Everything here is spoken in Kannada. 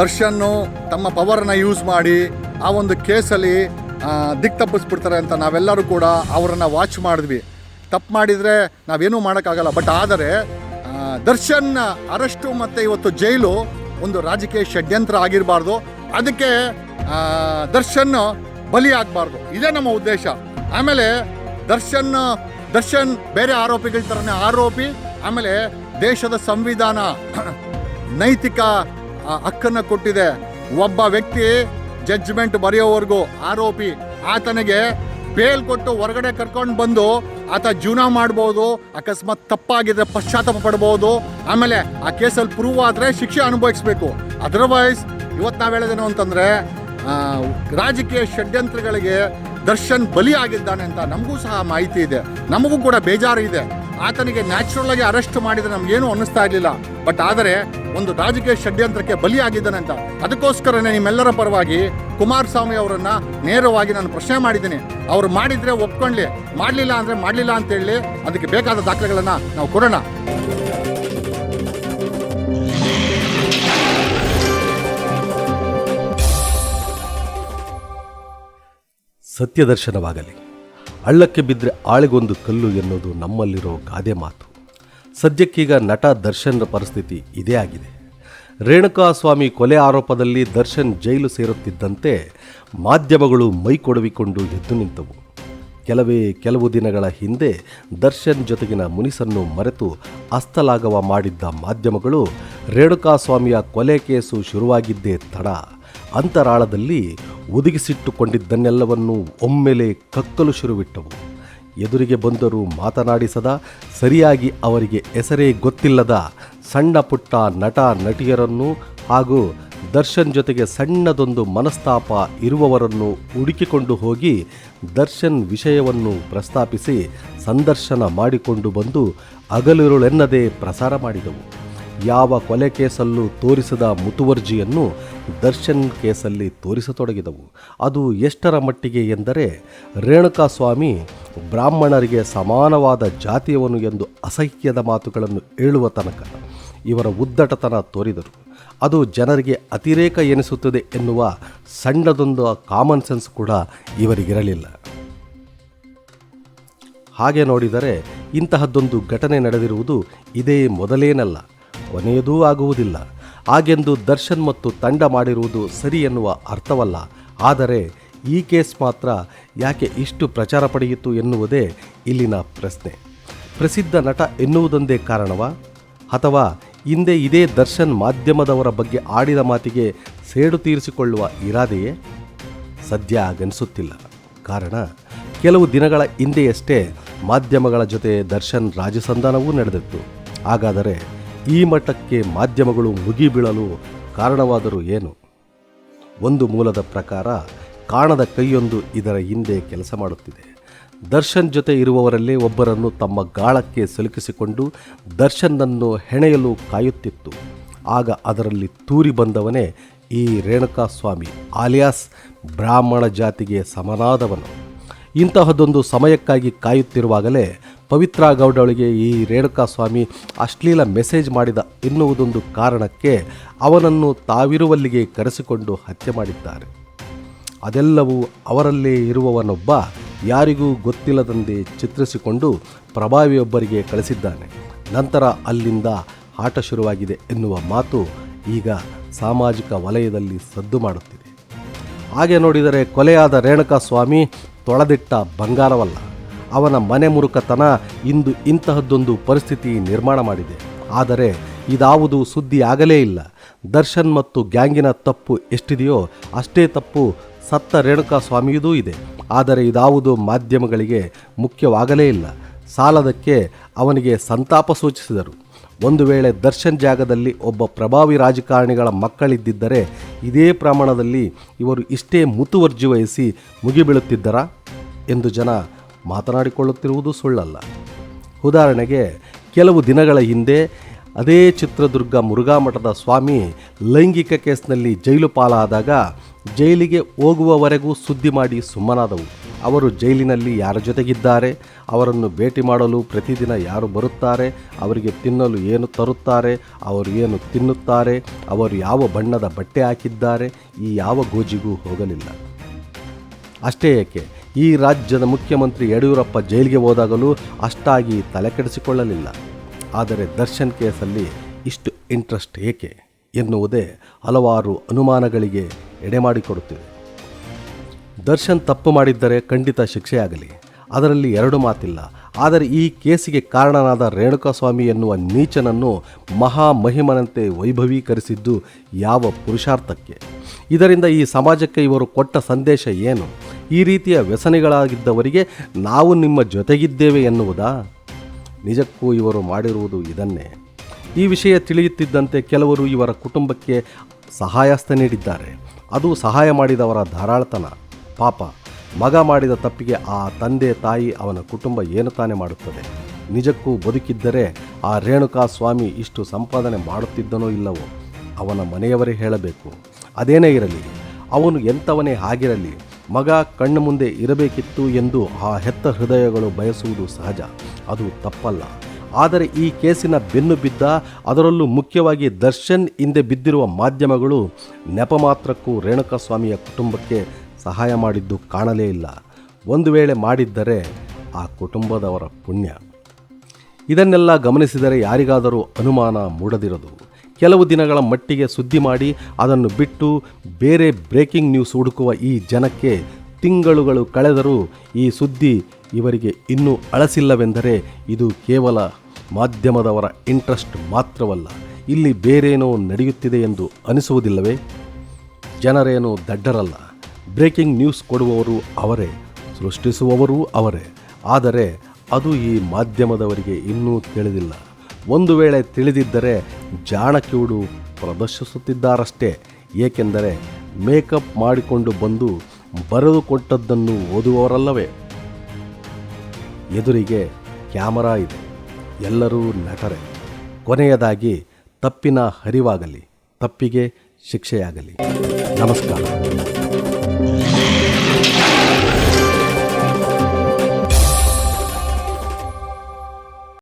ದರ್ಶನ್ನು ತಮ್ಮ ಪವರನ್ನು ಯೂಸ್ ಮಾಡಿ ಆ ಒಂದು ಕೇಸಲ್ಲಿ ದಿಕ್ ತಪ್ಪಿಸ್ಬಿಡ್ತಾರೆ ಅಂತ ನಾವೆಲ್ಲರೂ ಕೂಡ ಅವರನ್ನು ವಾಚ್ ಮಾಡಿದ್ವಿ. ತಪ್ಪು ಮಾಡಿದರೆ ನಾವೇನೂ ಮಾಡೋಕ್ಕಾಗಲ್ಲ. ಬಟ್ ಆದರೆ ದರ್ಶನ್ ಅರೆಸ್ಟು ಮತ್ತು ಇವತ್ತು ಜೈಲು ಒಂದು ರಾಜಕೀಯ ಷಡ್ಯಂತ್ರ ಆಗಿರಬಾರ್ದು. ಅದಕ್ಕೆ ದರ್ಶನ್ ಬಲಿ ಆಗಬಾರ್ದು. ಇದೇ ನಮ್ಮ ಉದ್ದೇಶ. ಆಮೇಲೆ ದರ್ಶನ್ ದರ್ಶನ್ ಬೇರೆ ಆರೋಪಿಗಳ ಥರನೇ ಆರೋಪಿ, ಆಮೇಲೆ ದೇಶದ ಸಂವಿಧಾನ, ನೈತಿಕ ಹಕ್ಕನ್ನು ಕೊಟ್ಟಿದೆ. ಒಬ್ಬ ವ್ಯಕ್ತಿ ಜಡ್ಜ್ಮೆಂಟ್ ಬರೆಯೋವರೆಗೂ ಆರೋಪಿ ಆತನಿಗೆ ಬೇಲ್ ಕೊಟ್ಟು ಹೊರಗಡೆ ಕರ್ಕೊಂಡು ಬಂದು ಆತ ಜೀವನ ಮಾಡ್ಬೋದು, ಅಕಸ್ಮಾತ್ ತಪ್ಪಾಗಿದ್ರೆ ಪಶ್ಚಾತ್ತಾಪ ಪಡ್ಬೋದು, ಆಮೇಲೆ ಆ ಕೇಸಲ್ಲಿ ಪ್ರೂವ್ ಆದರೆ ಶಿಕ್ಷೆ ಅನುಭವಿಸ್ಬೇಕು. ಅದರ್ವೈಸ್ ಇವತ್ತು ನಾವು ಹೇಳಿದೇನು ಅಂತಂದರೆ ರಾಜಕೀಯ ಷಡ್ಯಂತ್ರಗಳಿಗೆ ದರ್ಶನ್ ಬಲಿ ಆಗಿದ್ದಾನೆ ಅಂತ ನಮಗೂ ಸಹ ಮಾಹಿತಿ ಇದೆ. ನಮಗೂ ಕೂಡ ಬೇಜಾರು ಇದೆ ಆತನಿಗೆ ನ್ಯಾಚುರಲ್ ಆಗಿ ಅರೆಸ್ಟ್ ಮಾಡಿದ್ರೆ ನಮ್ಗೇನು ಅನ್ನಿಸ್ತಾ ಇರಲಿಲ್ಲ. ಬಟ್ ಆದರೆ ಒಂದು ರಾಜಕೀಯ ಷಡ್ಯಂತ್ರಕ್ಕೆ ಬಲಿಯಾಗಿದ್ದಾನೆ ಅಂತ ಅದಕ್ಕೋಸ್ಕರನೇ ನಿಮ್ಮೆಲ್ಲರ ಪರವಾಗಿ ಕುಮಾರಸ್ವಾಮಿ ಅವರನ್ನ ನೇರವಾಗಿ ನಾನು ಪ್ರಶ್ನೆ ಮಾಡಿದ್ದೀನಿ. ಅವ್ರು ಮಾಡಿದ್ರೆ ಒಪ್ಕೊಳ್ಳಿ ಮಾಡಲಿಲ್ಲ ಅಂದರೆ ಮಾಡಲಿಲ್ಲ ಅಂತ ಹೇಳಿ ಅದಕ್ಕೆ ಬೇಕಾದ ದಾಖಲೆಗಳನ್ನು ನಾವು ಕೊಡೋಣ. ಸತ್ಯದರ್ಶನವಾಗಲಿ. ಹಳ್ಳಕ್ಕೆ ಬಿದ್ದರೆ ಆಳಿಗೊಂದು ಕಲ್ಲು ಎನ್ನುವುದು ನಮ್ಮಲ್ಲಿರೋ ಗಾದೆ ಮಾತು. ಸದ್ಯಕ್ಕೀಗ ನಟ ದರ್ಶನ್ ಪರಿಸ್ಥಿತಿ ಇದೇ ಆಗಿದೆ. ರೇಣುಕಾಸ್ವಾಮಿ ಕೊಲೆ ಆರೋಪದಲ್ಲಿ ದರ್ಶನ್ ಜೈಲು ಸೇರುತ್ತಿದ್ದಂತೆ ಮಾಧ್ಯಮಗಳು ಮೈ ಕೊಡವಿಕೊಂಡು ಎದ್ದು ನಿಂತವು. ಕೆಲವೇ ಕೆಲವು ದಿನಗಳ ಹಿಂದೆ ದರ್ಶನ್ ಜೊತೆಗಿನ ಮುನಿಸನ್ನು ಮರೆತು ಅಸ್ತಲಾಗವ ಮಾಡಿದ್ದ ಮಾಧ್ಯಮಗಳು ರೇಣುಕಾಸ್ವಾಮಿಯ ಕೊಲೆ ಕೇಸು ಶುರುವಾಗಿದ್ದೇ ತಡ. ಅಂತರಾಳದಲ್ಲಿ ಒದಗಿಸಿಟ್ಟುಕೊಂಡಿದ್ದನ್ನೆಲ್ಲವನ್ನೂ ಒಮ್ಮೆಲೆ ಕಕ್ಕಲು ಶುರುವಿಟ್ಟವು. ಎದುರಿಗೆ ಬಂದರೂ ಮಾತನಾಡಿಸದ, ಸರಿಯಾಗಿ ಅವರಿಗೆ ಹೆಸರೇ ಗೊತ್ತಿಲ್ಲದ ಸಣ್ಣ ಪುಟ್ಟ ನಟ, ನಟಿಯರನ್ನು ಹಾಗೂ ದರ್ಶನ್ ಜೊತೆಗೆ ಸಣ್ಣದೊಂದು ಮನಸ್ತಾಪ ಇರುವವರನ್ನು ಹುಡುಕಿಕೊಂಡು ಹೋಗಿ ದರ್ಶನ್ ವಿಷಯವನ್ನು ಪ್ರಸ್ತಾಪಿಸಿ ಸಂದರ್ಶನ ಮಾಡಿಕೊಂಡು ಬಂದು ಅಗಲಿರುಳೆನ್ನದೇ ಪ್ರಸಾರ ಮಾಡಿದವು. ಯಾವ ಕೊಲೆ ಕೇಸಲ್ಲೂ ತೋರಿಸದ ಮುತುವರ್ಜಿಯನ್ನು ದರ್ಶನ್ ಕೇಸಲ್ಲಿ ತೋರಿಸತೊಡಗಿದವು. ಅದು ಎಷ್ಟರ ಮಟ್ಟಿಗೆ ಎಂದರೆ ರೇಣುಕಾಸ್ವಾಮಿ ಬ್ರಾಹ್ಮಣರಿಗೆ ಸಮಾನವಾದ ಜಾತಿಯವನು ಎಂದು ಅಸಹ್ಯದ ಮಾತುಗಳನ್ನು ಹೇಳುವ ತನಕ ಇವರ ಉದ್ದಟತನ ತೋರಿದರು. ಅದು ಜನರಿಗೆ ಅತಿರೇಕ ಎನಿಸುತ್ತದೆ ಎನ್ನುವ ಸಣ್ಣದೊಂದು ಕಾಮನ್ ಸೆನ್ಸ್ ಕೂಡ ಇವರಿಗಿರಲಿಲ್ಲ. ಹಾಗೆ ನೋಡಿದರೆ ಇಂತಹದ್ದೊಂದು ಘಟನೆ ನಡೆದಿರುವುದು ಇದೇ ಮೊದಲೇನಲ್ಲ, ಕೊನೆಯದೂ ಆಗುವುದಿಲ್ಲ. ಹಾಗೆಂದು ದರ್ಶನ್ ಮತ್ತು ತಂಡ ಮಾಡಿರುವುದು ಸರಿ ಎನ್ನುವ ಅರ್ಥವಲ್ಲ, ಆದರೆ ಈ ಕೇಸ್ ಮಾತ್ರ ಯಾಕೆ ಇಷ್ಟು ಪ್ರಚಾರ ಪಡೆಯಿತು ಎನ್ನುವುದೇ ಇಲ್ಲಿನ ಪ್ರಶ್ನೆ. ಪ್ರಸಿದ್ಧ ನಟ ಎನ್ನುವುದೊಂದೇ ಕಾರಣವಾ? ಅಥವಾ ಹಿಂದೆ ಇದೇ ದರ್ಶನ್ ಮಾಧ್ಯಮದವರ ಬಗ್ಗೆ ಆಡಿದ ಮಾತಿಗೆ ಸೇಡು ತೀರಿಸಿಕೊಳ್ಳುವ ಇರಾದೆಯೇ? ಸದ್ಯ ಆಗನಿಸುತ್ತಿಲ್ಲ ಕಾರಣ, ಕೆಲವು ದಿನಗಳ ಹಿಂದೆಯಷ್ಟೇ ಮಾಧ್ಯಮಗಳ ಜೊತೆ ದರ್ಶನ್ ರಾಜಸಂಧಾನವೂ ನಡೆದಿತ್ತು. ಹಾಗಾದರೆ ಈ ಮಟ್ಟಕ್ಕೆ ಮಾಧ್ಯಮಗಳು ಮುಗಿಬೀಳಲು ಕಾರಣವಾದರೂ ಏನು? ಒಂದು ಮೂಲದ ಪ್ರಕಾರ ಕಾಣದ ಕೈಯೊಂದು ಇದರ ಹಿಂದೆ ಕೆಲಸ ಮಾಡುತ್ತಿದೆ. ದರ್ಶನ್ ಜೊತೆ ಇರುವವರಲ್ಲೇ ಒಬ್ಬರನ್ನು ತಮ್ಮ ಗಾಳಕ್ಕೆ ಸಿಲುಕಿಸಿಕೊಂಡು ದರ್ಶನನ್ನು ಹೆಣೆಯಲು ಕಾಯುತ್ತಿತ್ತು. ಆಗ ಅದರಲ್ಲಿ ತೂರಿ ಬಂದವನೇ ಈ ರೇಣುಕಾಸ್ವಾಮಿ, ಆಲಿಯಾಸ್ ಬ್ರಾಹ್ಮಣ ಜಾತಿಗೆ ಸಮನಾದವನು. ಇಂತಹದೊಂದು ಸಮಯಕ್ಕಾಗಿ ಕಾಯುತ್ತಿರುವಾಗಲೇ ಪವಿತ್ರ ಗೌಡಳಿಗೆ ಈ ರೇಣುಕಾಸ್ವಾಮಿ ಅಶ್ಲೀಲ ಮೆಸೇಜ್ ಮಾಡಿದ ಎನ್ನುವುದೊಂದು ಕಾರಣಕ್ಕೆ ಅವನನ್ನು ತಾವಿರುವಲ್ಲಿಗೆ ಕರೆಸಿಕೊಂಡು ಹತ್ಯೆ ಮಾಡಿದ್ದಾರೆ. ಅದೆಲ್ಲವೂ ಅವರಲ್ಲೇ ಇರುವವನೊಬ್ಬ ಯಾರಿಗೂ ಗೊತ್ತಿಲ್ಲದಂತೆ ಚಿತ್ರಿಸಿಕೊಂಡು ಪ್ರಭಾವಿಯೊಬ್ಬರಿಗೆ ಕಳಿಸಿದ್ದಾನೆ. ನಂತರ ಅಲ್ಲಿಂದ ಆಟ ಶುರುವಾಗಿದೆ ಎನ್ನುವ ಮಾತು ಈಗ ಸಾಮಾಜಿಕ ವಲಯದಲ್ಲಿ ಸದ್ದು ಮಾಡುತ್ತಿದೆ. ಹಾಗೆ ನೋಡಿದರೆ ಕೊಲೆಯಾದ ರೇಣುಕಾಸ್ವಾಮಿ ತೊಳೆದಿಟ್ಟ ಬಂಗಾರವಲ್ಲ. ಅವನ ಮನೆ ಮುರುಕತನ ಇಂದು ಇಂತಹದ್ದೊಂದು ಪರಿಸ್ಥಿತಿ ನಿರ್ಮಾಣ ಮಾಡಿದೆ. ಆದರೆ ಇದಾವುದು ಸುದ್ದಿ ಆಗಲೇ ಇಲ್ಲ. ದರ್ಶನ್ ಮತ್ತು ಗ್ಯಾಂಗಿನ ತಪ್ಪು ಎಷ್ಟಿದೆಯೋ ಅಷ್ಟೇ ತಪ್ಪು ಸತ್ತ ರೇಣುಕಾಸ್ವಾಮಿಯದೂ ಇದೆ. ಆದರೆ ಇದಾವುದು ಮಾಧ್ಯಮಗಳಿಗೆ ಮುಖ್ಯವಾಗಲೇ ಇಲ್ಲ. ಸಾಲದಕ್ಕೆ ಅವನಿಗೆ ಸಂತಾಪ ಸೂಚಿಸಿದರು. ಒಂದು ವೇಳೆ ದರ್ಶನ್ ಜಾಗದಲ್ಲಿ ಒಬ್ಬ ಪ್ರಭಾವಿ ರಾಜಕಾರಣಿಗಳ ಮಕ್ಕಳಿದ್ದಿದ್ದರೆ ಇದೇ ಪ್ರಮಾಣದಲ್ಲಿ ಇವರು ಇಷ್ಟೇ ಮುತುವರ್ಜಿ ವಹಿಸಿ ಮುಗಿಬೀಳುತ್ತಿದ್ದರಾ ಎಂದು ಜನ ಮಾತನಾಡಿಕೊಳ್ಳುತ್ತಿರುವುದು ಸುಳ್ಳಲ್ಲ. ಉದಾಹರಣೆಗೆ, ಕೆಲವು ದಿನಗಳ ಹಿಂದೆ ಅದೇ ಚಿತ್ರದುರ್ಗ ಮುರುಘಾ ಮಠದ ಸ್ವಾಮಿ ಲೈಂಗಿಕ ಕೇಸ್ನಲ್ಲಿ ಜೈಲು ಪಾಲಾದಾಗ ಜೈಲಿಗೆ ಹೋಗುವವರೆಗೂ ಸುದ್ದಿ ಮಾಡಿ ಸುಮ್ಮನಾದವು. ಅವರು ಜೈಲಿನಲ್ಲಿ ಯಾರ ಜೊತೆಗಿದ್ದಾರೆ? ಅವರನ್ನು ಭೇಟಿ ಮಾಡಲು ಪ್ರತಿದಿನ ಯಾರು ಬರುತ್ತಾರೆ? ಅವರಿಗೆ ತಿನ್ನಲು ಏನು ತರುತ್ತಾರೆ? ಅವರು ಏನು ತಿನ್ನುತ್ತಾರೆ? ಅವರು ಯಾವ ಬಣ್ಣದ ಬಟ್ಟೆ ಹಾಕಿದ್ದಾರೆ? ಈ ಯಾವ ಗೋಜಿಗೂ ಹೋಗಲಿಲ್ಲ. ಅಷ್ಟೇ ಏಕೆ, ಈ ರಾಜ್ಯದ ಮುಖ್ಯಮಂತ್ರಿ ಯಡಿಯೂರಪ್ಪ ಜೈಲಿಗೆ ಹೋದಾಗಲೂ ಅಷ್ಟಾಗಿ ತಲೆ ಕೆಡಿಸಿಕೊಳ್ಳಲಿಲ್ಲ ಆದರೆ ದರ್ಶನ್ ಕೇಸಲ್ಲಿ ಇಷ್ಟು ಇಂಟ್ರೆಸ್ಟ್ ಏಕೆ? ಎನ್ನುವುದೇ ಹಲವಾರು ಅನುಮಾನಗಳಿಗೆ ಎಡೆಮಾಡಿಕೊಡುತ್ತಿದೆ ದರ್ಶನ್ ತಪ್ಪು ಮಾಡಿದ್ದರೆ ಖಂಡಿತ ಶಿಕ್ಷೆಯಾಗಲಿ. ಅದರಲ್ಲಿ ಎರಡು ಮಾತಿಲ್ಲ. ಆದರೆ ಈ ಕೇಸಿಗೆ ಕಾರಣನಾದ ರೇಣುಕಾಸ್ವಾಮಿ ಎನ್ನುವ ನೀಚನನ್ನು ಮಹಾಮಹಿಮನಂತೆ ವೈಭವೀಕರಿಸಿದ್ದು ಯಾವ ಪುರುಷಾರ್ಥಕ್ಕೆ? ಇದರಿಂದ ಈ ಸಮಾಜಕ್ಕೆ ಇವರು ಕೊಟ್ಟ ಸಂದೇಶ ಏನು? ಈ ರೀತಿಯ ವ್ಯಸನಿಗಳಾಗಿದ್ದವರಿಗೆ ನಾವು ನಿಮ್ಮ ಜೊತೆಗಿದ್ದೇವೆ ಎನ್ನುವುದಾ? ನಿಜಕ್ಕೂ ಇವರು ಮಾಡಿರುವುದು ಇದನ್ನೇ. ಈ ವಿಷಯ ತಿಳಿಯುತ್ತಿದ್ದಂತೆ ಕೆಲವರು ಇವರ ಕುಟುಂಬಕ್ಕೆ ಸಹಾಯಸ್ಥ ನೀಡಿದ್ದಾರೆ. ಅದು ಸಹಾಯ ಮಾಡಿದವರ ಧಾರಾಳತನ. ಪಾಪ, ಮಗ ಮಾಡಿದ ತಪ್ಪಿಗೆ ಆ ತಂದೆ ತಾಯಿ ಅವನ ಕುಟುಂಬ ಏನು ತಾನೇ ಮಾಡುತ್ತದೆ? ನಿಜಕ್ಕೂ ಬದುಕಿದ್ದರೆ ಆ ರೇಣುಕಾ ಸ್ವಾಮಿ ಇಷ್ಟು ಸಂಪಾದನೆ ಮಾಡುತ್ತಿದ್ದನೋ ಇಲ್ಲವೋ? ಅವನ ಮನೆಯವರೇ ಹೇಳಬೇಕು. ಅದೇನೇ ಇರಲಿ, ಅವನು ಎಂಥವನೇ ಆಗಿರಲಿ ಮಗ ಕಣ್ಣು ಮುಂದೆ ಇರಬೇಕಿತ್ತು ಎಂದು ಆ ಹೆತ್ತ ಹೃದಯಗಳು ಬಯಸುವುದು ಸಹಜ. ಅದು ತಪ್ಪಲ್ಲ. ಆದರೆ ಈ ಕೇಸಿನ ಬೆನ್ನು ಬಿದ್ದ ಅದರಲ್ಲೂ ಮುಖ್ಯವಾಗಿ ದರ್ಶನ್ ಹಿಂದೆ ಬಿದ್ದಿರುವ ಮಾಧ್ಯಮಗಳು ನೆಪ ಮಾತ್ರಕ್ಕೂ ರೇಣುಕಾಸ್ವಾಮಿಯ ಕುಟುಂಬಕ್ಕೆ ಸಹಾಯ ಮಾಡಿದ್ದು ಕಾಣಲೇ ಇಲ್ಲ. ಒಂದು ವೇಳೆ ಮಾಡಿದ್ದರೆ ಆ ಕುಟುಂಬದವರ ಪುಣ್ಯ. ಇದನ್ನೆಲ್ಲ ಗಮನಿಸಿದರೆ ಯಾರಿಗಾದರೂ ಅನುಮಾನ ಮೂಡದಿರದು. ಕೆಲವು ದಿನಗಳ ಮಟ್ಟಿಗೆ ಸುದ್ದಿ ಮಾಡಿ ಅದನ್ನು ಬಿಟ್ಟು ಬೇರೆ ಬ್ರೇಕಿಂಗ್ ನ್ಯೂಸ್ ಹುಡುಕುವ ಈ ಜನಕ್ಕೆ ತಿಂಗಳುಗಳು ಕಳೆದರೂ ಈ ಸುದ್ದಿ ಇವರಿಗೆ ಇನ್ನೂ ಅಳಸಿಲ್ಲವೆಂದರೆ ಇದು ಕೇವಲ ಮಾಧ್ಯಮದವರ ಇಂಟ್ರೆಸ್ಟ್ ಮಾತ್ರವಲ್ಲ. ಇಲ್ಲಿ ಬೇರೇನೋ ನಡೆಯುತ್ತಿದೆ ಎಂದು ಅನಿಸುವುದಿಲ್ಲವೇ? ಜನರೇನೋ ದಡ್ಡರಲ್ಲ. ಬ್ರೇಕಿಂಗ್ ನ್ಯೂಸ್ ಕೊಡುವವರು ಅವರೇ, ಸೃಷ್ಟಿಸುವವರೂ ಅವರೇ. ಆದರೆ ಅದು ಈ ಮಾಧ್ಯಮದವರಿಗೆ ಇನ್ನೂ ತಿಳಿದಿಲ್ಲ. ಒಂದು ವೇಳೆ ತಿಳಿದಿದ್ದರೆ ಜಾಣಕಿಯುಡು ಪ್ರದರ್ಶಿಸುತ್ತಿದ್ದಾರಷ್ಟೇ. ಏಕೆಂದರೆ ಮೇಕಪ್ ಮಾಡಿಕೊಂಡು ಬಂದು ಬರೆದುಕೊಟ್ಟದ್ದನ್ನು ಓದುವವರಲ್ಲವೇ? ಎದುರಿಗೆ ಕ್ಯಾಮರಾ ಇದೆ. ಎಲ್ಲರೂ ನಟರೆ. ಕೊನೆಯದಾಗಿ ತಪ್ಪಿನ ಹರಿವಾಗಲಿ ತಪ್ಪಿಗೆ ಶಿಕ್ಷೆಯಾಗಲಿ. ನಮಸ್ಕಾರ.